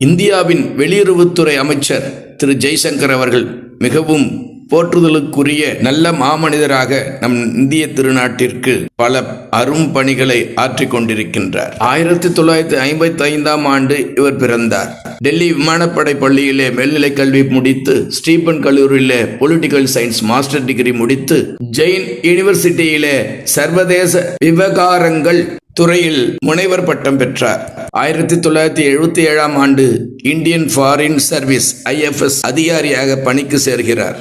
இந்தியாவின் வெளியுறவுத்துறை அமைச்சர் திரு. ஜெய்சங்கர் அவர்கள் மிகவும் போற்றுதலுக்குரிய நல்ல மாமனிதராக நம் இந்திய திருநாட்டிற்கு பல அரும் பணிகளை ஆற்றிக் கொண்டிருக்கின்றார். ஆயிரத்தி தொள்ளாயிரத்தி ஐம்பத்தி ஐந்தாம் ஆண்டு இவர் பிறந்தார். டெல்லி விமானப்படை பள்ளியிலே மேல்நிலை கல்வி முடித்து ஸ்டீபன் கல்லூரியிலே பொலிட்டிக்கல் சயின்ஸ் மாஸ்டர் டிகிரி முடித்து ஜெயின் யூனிவர்சிட்டியிலே சர்வதேச விவகாரங்கள் துறையில் முனைவர் பட்டம் பெற்றார். ஆயிரத்தி தொள்ளாயிரத்தி எழுபத்தி ஏழாம் ஆண்டு இந்தியன் ஃபாரின் சர்வீஸ் ஐஎஃப்எஸ் அதிகாரியாக பணிக்கு சேர்கிறார்.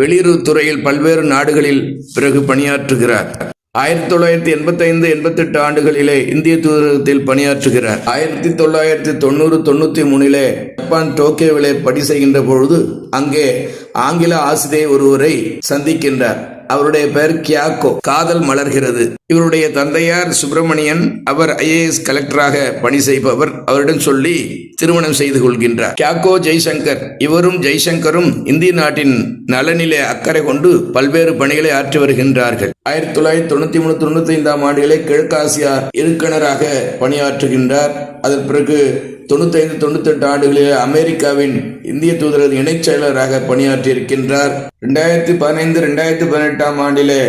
வெளியுறவு துறையில் பல்வேறு நாடுகளில் பிறகு பணியாற்றுகிறார். ஆயிரத்தி தொள்ளாயிரத்தி எண்பத்தைந்து எண்பத்தெட்டு ஆண்டுகளிலே இந்திய தூதரகத்தில் பணியாற்றுகிறார். ஆயிரத்தி தொள்ளாயிரத்தி தொண்ணூறு தொண்ணூற்றி மூணிலே ஜப்பான் டோக்கியோவிலே பணி செய்கின்ற பொழுது அங்கே ஆங்கில ஆசிரியர் ஒருவரை சந்திக்கின்றார். அவருடைய பெயர் கியாக்கோ. காதல் மலர்கிறது. இவருடைய தந்தையார் சுப்பிரமணியன் அவர் ஐஏஎஸ் கலெக்டராக பணி செய்பவர். அவரிடம் சொல்லி திருமணம் செய்து கொள்கின்றார். கியாக்கோ ஜெய்சங்கர். இவரும் ஜெய்சங்கரும் இந்திய நாட்டின் நலனிலே அக்கறை கொண்டு பல்வேறு பணிகளை ஆற்றி வருகின்றார்கள். ஆயிரத்தி தொள்ளாயிரத்தி தொண்ணூத்தி மூணு தொண்ணூத்தி ஐந்தாம் ஆண்டுகளே கிழக்காசியா இயக்குனராக பணியாற்றுகின்றார். அதன் பிறகு தொண்ணூத்தைந்து தொண்ணூத்தெட்டு ஆண்டுகளில் அமெரிக்காவின் இந்திய தூதரது இணைச் செயலராக பணியாற்றியிருக்கின்றார். ரெண்டாயிரத்தி பதினைந்து ரெண்டாயிரத்தி பதினெட்டாம் ஆண்டிலே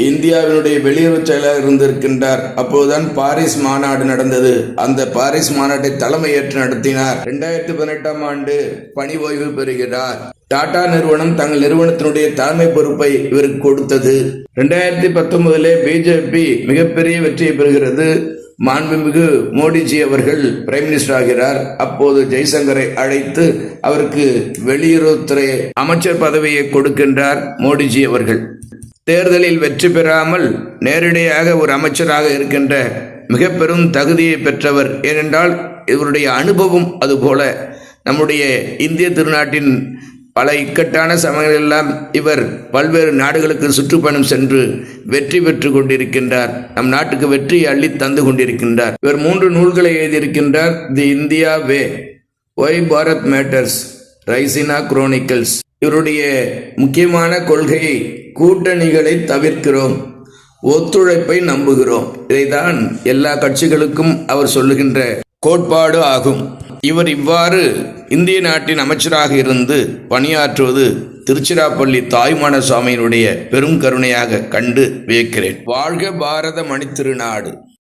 இந்தியாவினுடைய வெளியுறவு செயலராக இருந்திருக்கின்றார். அப்போதுதான் பாரிஸ் மாநாடு நடந்தது. அந்த பாரிஸ் மாநாட்டை தலைமை ஏற்று நடத்தினார். ரெண்டாயிரத்தி பதினெட்டாம் ஆண்டு பணி ஓய்வு பெறுகிறார். டாடா நிறுவனம் தங்கள் நிறுவனத்தினுடைய தலைமை பொறுப்பை இவருக்கு கொடுத்தது. ரெண்டாயிரத்தி பத்தொன்பதிலே பிஜேபி மிகப்பெரிய வெற்றியை பெறுகிறது. மாண்புமிகு மோடிஜி அவர்கள் பிரைம் மினிஸ்டர் ஆகிறார். அப்போது ஜெய்சங்கரை அழைத்து அவருக்கு வெளியுறவுத்துறை அமைச்சர் பதவியை கொடுக்கின்றார் மோடிஜி அவர்கள். தேர்தலில் வெற்றி பெறாமல் நேரடியாக ஒரு அமைச்சராக இருக்கின்ற மிக பெரும் தகுதியை பெற்றவர். ஏனென்றால் இவருடைய அனுபவம் அதுபோல. நம்முடைய இந்திய திருநாட்டின் பல இக்கட்டான சமயங்களெல்லாம் இவர் பல்வேறு நாடுகளுக்கு சுற்றுப்பயணம் சென்று வெற்றி பெற்று கொண்டிருக்கின்றார். நம் நாட்டுக்கு வெற்றியை அள்ளி தந்து கொண்டிருக்கின்றார். இவர் மூன்று நூல்களை எழுதியிருக்கின்றார். The India way why Bharat matters Raisina chronicles இவருடைய முக்கியமான கொள்கையை கூட்டணிகளை தவிர்க்கிறோம். ஒத்துழைப்பை நம்புகிறோம். இதைதான் எல்லா கட்சிகளுக்கும் அவர் சொல்லுகின்ற கோட்பாடு ஆகும். இவர் இவ்வாறு இந்திய நாட்டின் அமைச்சராக இருந்து பணியாற்றுவது திருச்சிராப்பள்ளி தாய்மான சுவாமியினுடைய பெரும் கருணையாக கண்டு வியக்கிறேன். வாழ்க பாரத மணித்திருநாடு